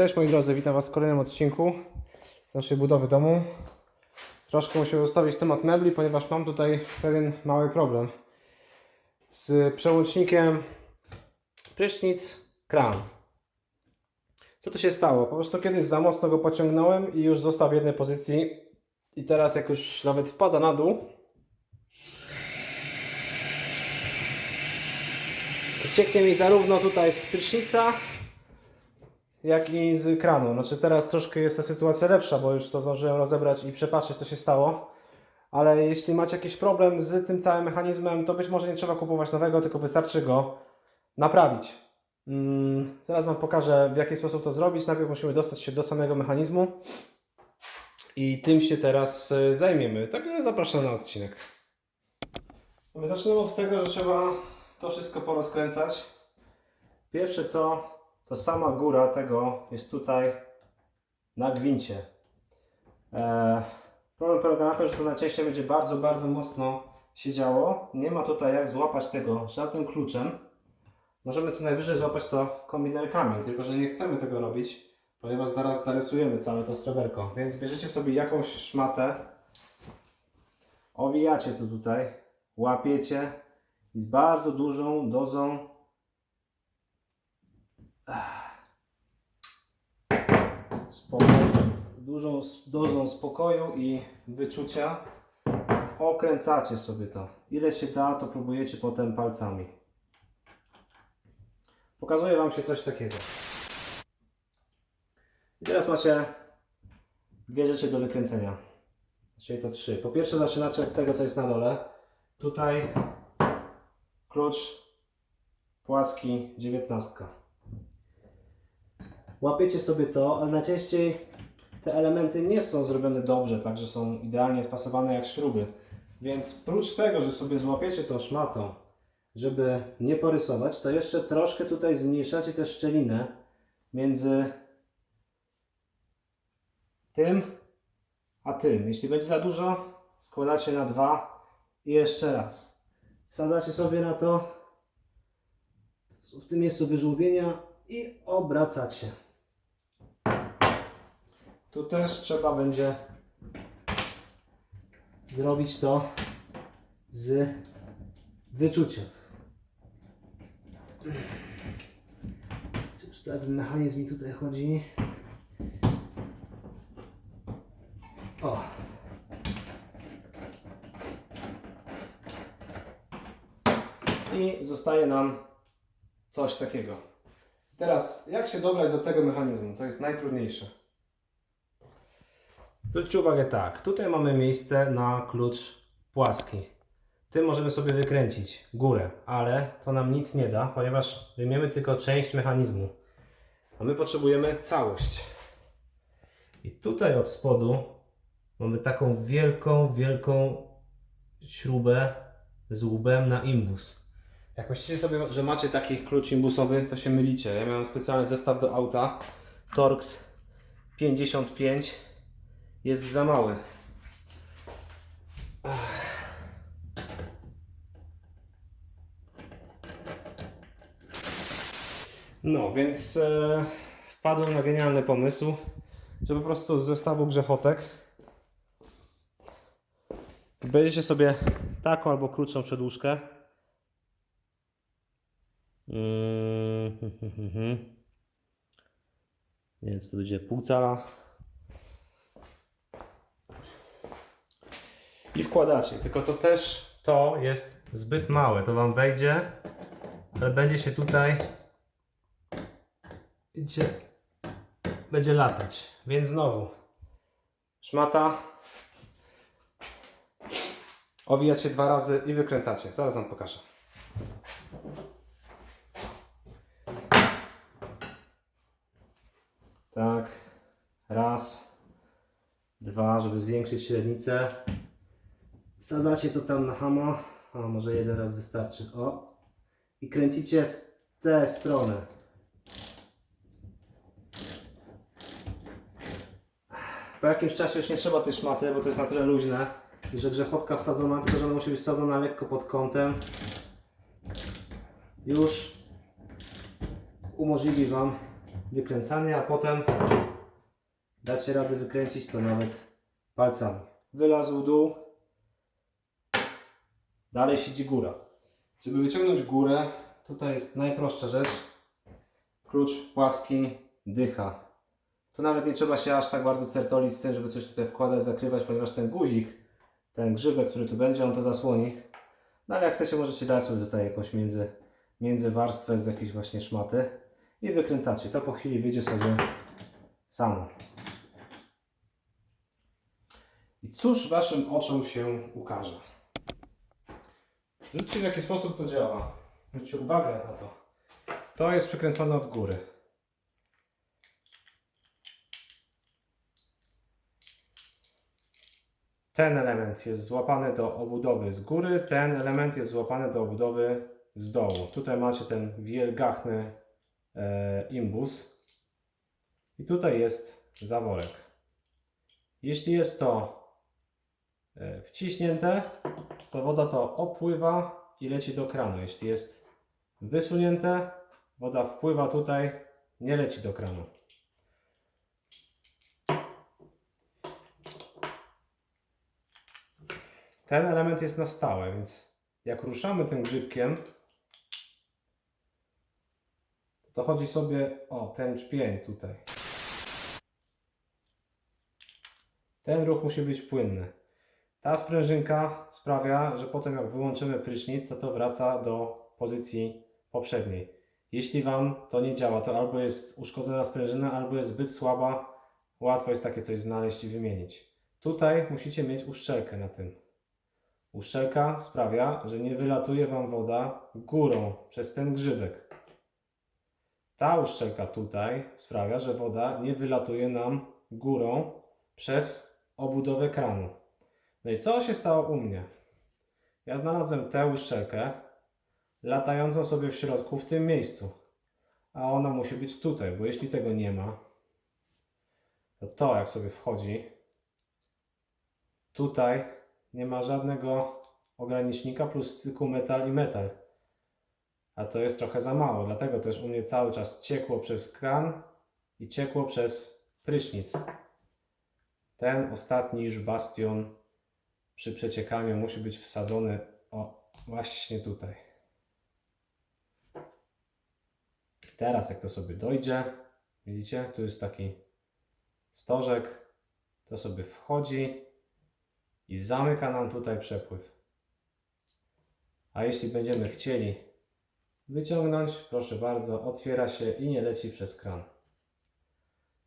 Cześć moi drodzy, witam Was w kolejnym odcinku z naszej budowy domu. Troszkę muszę zostawić temat mebli, ponieważ mam tutaj pewien mały problem z przełącznikiem prysznic kran. Co tu się stało? Po prostu kiedyś za mocno go pociągnąłem i już został w jednej pozycji i teraz jak już nawet wpada na dół cieknie mi zarówno tutaj z prysznica jak i z kranu. Znaczy teraz troszkę jest ta sytuacja lepsza, bo już to zdążyłem rozebrać i przepatrzeć co się stało. Ale jeśli macie jakiś problem z tym całym mechanizmem, to być może nie trzeba kupować nowego, tylko wystarczy go naprawić. Mm, zaraz Wam pokażę w jaki sposób to zrobić. Najpierw musimy dostać się do samego mechanizmu i tym się teraz y, zajmiemy. Także zapraszam na odcinek. Zaczynamy od tego, że trzeba to wszystko porozkręcać. Pierwsze co, to sama góra tego jest tutaj na gwincie. Eee, problem polega na tym, że to najczęściej będzie bardzo, bardzo mocno siedziało. Nie ma tutaj jak złapać tego żadnym kluczem. Możemy co najwyżej złapać to kombinerkami, tylko że nie chcemy tego robić, ponieważ zaraz zarysujemy całe to stroberko. Więc bierzecie sobie jakąś szmatę, owijacie to tutaj, łapiecie i z bardzo dużą dozą spokoju, dużą dozą spokoju i wyczucia okręcacie sobie to. Ile się da, to próbujecie potem palcami. Pokazuje Wam się coś takiego. I teraz macie dwie rzeczy do wykręcenia. Czyli to trzy. Po pierwsze zaczynacie od tego, co jest na dole. Tutaj klucz płaski dziewiętnastka. Łapiecie sobie to, ale najczęściej te elementy nie są zrobione dobrze, także są idealnie spasowane jak śruby. Więc prócz tego, że sobie złapiecie tą szmatą, żeby nie porysować, to jeszcze troszkę tutaj zmniejszacie tę szczelinę między tym a tym. Jeśli będzie za dużo, składacie na dwa i jeszcze raz. Wsadzacie sobie na to w tym miejscu wyżłobienia i obracacie. Tu też trzeba będzie zrobić to z wyczuciem. Już cały ten mechanizm mi tutaj chodzi. O. I zostaje nam coś takiego. Teraz, jak się dobrać do tego mechanizmu, co jest najtrudniejsze? Zwróćcie uwagę tak, tutaj mamy miejsce na klucz płaski. Tym możemy sobie wykręcić górę, ale to nam nic nie da, ponieważ wyjmiemy tylko część mechanizmu. A my potrzebujemy całość. I tutaj od spodu mamy taką wielką, wielką śrubę z łbem na imbus. Jak myślicie sobie, że macie taki klucz imbusowy, to się mylicie. Ja miałem specjalny zestaw do auta. Torx 55 jest za mały. No, więc e, wpadłem na genialny pomysł, że po prostu z zestawu grzechotek będziecie sobie taką albo krótszą przedłużkę Mm. Więc to będzie pół cala. I wkładacie, tylko to też to jest zbyt małe. To Wam wejdzie, ale będzie się tutaj będzie, będzie latać. Więc znowu szmata owijacie dwa razy i wykręcacie. Zaraz Wam pokażę. Tak. Raz. Dwa, żeby zwiększyć średnicę. Wsadzacie to tam na hama. A może jeden raz wystarczy. O. I kręcicie w tę stronę. Po jakimś czasie już nie trzeba tej szmaty, bo to jest na tyle luźne, że grzechotka wsadzona, tylko że ona musi być wsadzona lekko pod kątem. Już umożliwi Wam wykręcanie, a potem dacie radę wykręcić to nawet palcami. Wylazł dół, dalej siedzi góra. Żeby wyciągnąć górę, tutaj jest najprostsza rzecz. Klucz płaski, dycha. Tu nawet nie trzeba się aż tak bardzo certolić z tym, żeby coś tutaj wkładać, zakrywać, ponieważ ten guzik, ten grzybek, który tu będzie, on to zasłoni. No ale jak chcecie, możecie dać sobie tutaj jakąś między, między warstwę z jakiejś właśnie szmaty i wykręcacie. To po chwili wyjdzie sobie samo. I cóż Waszym oczom się ukaże? Zwróćcie w jaki sposób to działa. Zwróćcie uwagę na to. To jest przykręcone od góry. Ten element jest złapany do obudowy z góry, ten element jest złapany do obudowy z dołu. Tutaj macie ten wielgachny e, imbus. I tutaj jest zaworek. Jeśli jest to wciśnięte, to woda to opływa i leci do kranu. Jeśli jest wysunięte, woda wpływa tutaj, nie leci do kranu. Ten element jest na stałe, więc jak ruszamy tym grzybkiem, to chodzi sobie o ten czpień tutaj. Ten ruch musi być płynny. Ta sprężynka sprawia, że potem jak wyłączymy prysznic, to to wraca do pozycji poprzedniej. Jeśli Wam to nie działa, to albo jest uszkodzona sprężyna, albo jest zbyt słaba. Łatwo jest takie coś znaleźć i wymienić. Tutaj musicie mieć uszczelkę na tym. Uszczelka sprawia, że nie wylatuje Wam woda górą przez ten grzybek. Ta uszczelka tutaj sprawia, że woda nie wylatuje nam górą przez obudowę kranu. No i co się stało u mnie? Ja znalazłem tę uszczelkę latającą sobie w środku w tym miejscu. A ona musi być tutaj, bo jeśli tego nie ma, to to jak sobie wchodzi, tutaj nie ma żadnego ogranicznika plus tylko metal i metal. A to jest trochę za mało, dlatego też u mnie cały czas ciekło przez kran i ciekło przez prysznic. Ten ostatni już bastion przy przeciekaniu musi być wsadzony o właśnie tutaj. Teraz jak to sobie dojdzie, widzicie, tu jest taki stożek, to sobie wchodzi i zamyka nam tutaj przepływ. A jeśli będziemy chcieli wyciągnąć, proszę bardzo, otwiera się i nie leci przez kran.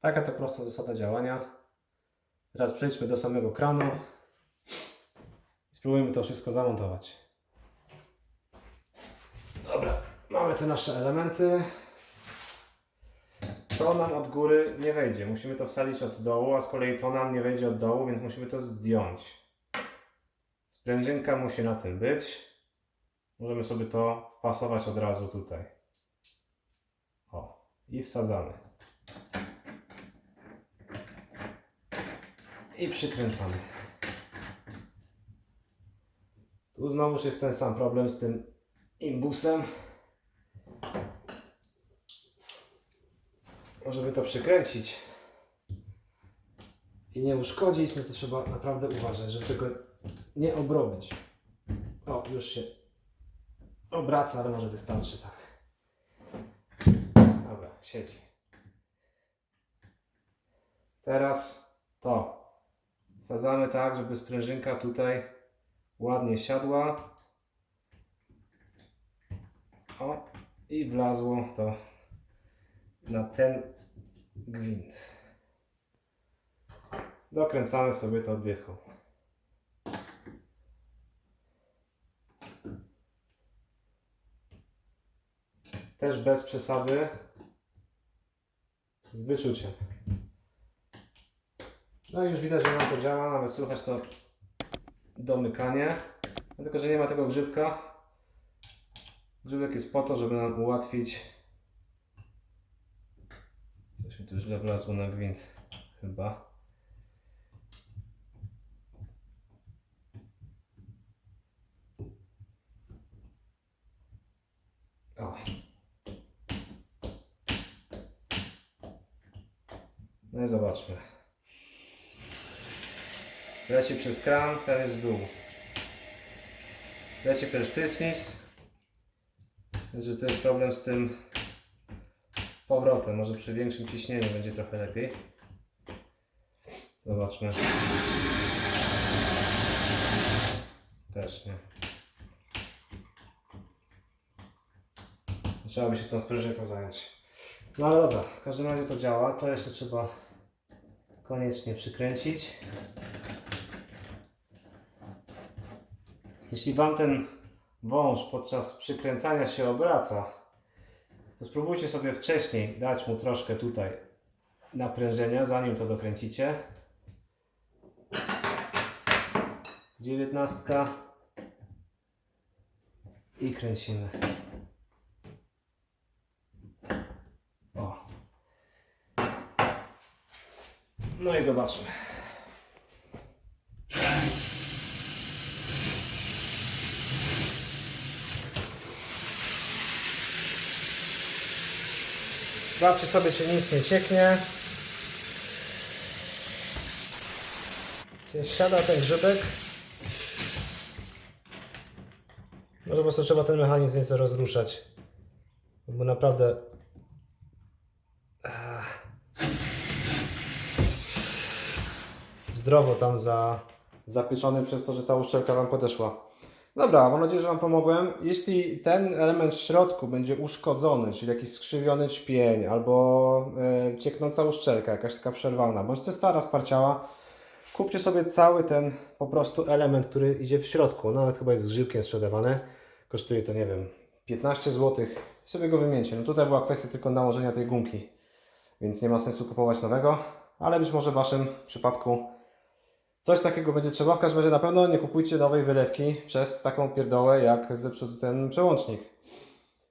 Taka to prosta zasada działania. Teraz przejdźmy do samego kranu. Spróbujmy to wszystko zamontować. Dobra, mamy te nasze elementy. To nam od góry nie wejdzie. Musimy to wsadzić od dołu, a z kolei to nam nie wejdzie od dołu, więc musimy to zdjąć. Sprężynka musi na tym być. Możemy sobie to wpasować od razu tutaj. O, i wsadzamy. I przykręcamy. Tu znowuż jest ten sam problem z tym imbusem. Żeby to przykręcić i nie uszkodzić, no to trzeba naprawdę uważać, żeby tego nie obrobić. O, już się obraca, ale może wystarczy tak. Dobra, siedzi. Teraz to. Sadzamy tak, żeby sprężynka tutaj ładnie siadła. O, i wlazło to na ten gwint. Dokręcamy sobie to dychą. Też bez przesady, z wyczuciem. No i już widać, że nam to działa, nawet słychać to domykanie. Dlatego, że nie ma tego grzybka. Grzybek jest po to, żeby nam ułatwić. Coś mi tu źle wlazło na gwint, chyba. O. No i zobaczmy. Leci przez kran, ten jest w dół. Leci przez prysznic. Także to jest problem z tym powrotem. Może przy większym ciśnieniu będzie trochę lepiej. Zobaczmy. Też nie. Trzeba by się tą sprężynką zająć. No ale dobra, w każdym razie to działa. To jeszcze trzeba koniecznie przykręcić. Jeśli Wam ten wąż podczas przykręcania się obraca, to spróbujcie sobie wcześniej dać mu troszkę tutaj naprężenia, zanim to dokręcicie. Dziewiętnastka i kręcimy. O. No i zobaczmy. Sprawdźcie sobie, czy nic nie cieknie. Czy siada ten grzybek. Może po prostu trzeba ten mechanizm nieco rozruszać. Bo naprawdę... Ach. Zdrowo tam za... zapieczony przez to, że ta uszczelka Wam podeszła. Dobra, mam nadzieję, że Wam pomogłem. Jeśli ten element w środku będzie uszkodzony, czyli jakiś skrzywiony czpień albo e, cieknąca uszczelka, jakaś taka przerwana, bądź to stara sparciała, kupcie sobie cały ten po prostu element, który idzie w środku. Nawet chyba jest grzybkiem sprzedawany. Kosztuje to, nie wiem, 15 zł. I sobie go wymieńcie. No tutaj była kwestia tylko nałożenia tej gumki, więc nie ma sensu kupować nowego, ale być może w Waszym przypadku Coś takiego będzie trzeba. W każdym razie na pewno nie kupujcie nowej wylewki przez taką pierdołę jak zepsuty ten przełącznik.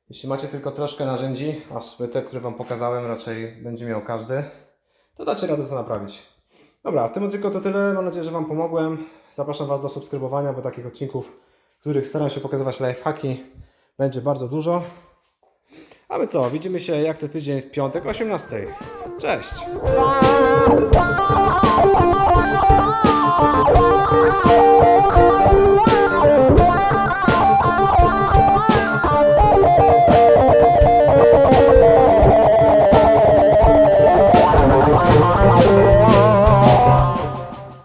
Jeśli macie tylko troszkę narzędzi, a te, które Wam pokazałem, raczej będzie miał każdy, to dacie radę to naprawić. Dobra, w tym odcinku to tyle. Mam nadzieję, że Wam pomogłem. Zapraszam Was do subskrybowania, bo takich odcinków, w których staram się pokazywać lifehacki, będzie bardzo dużo. A my co? Widzimy się jak co tydzień w piątek o 18. Cześć! Oh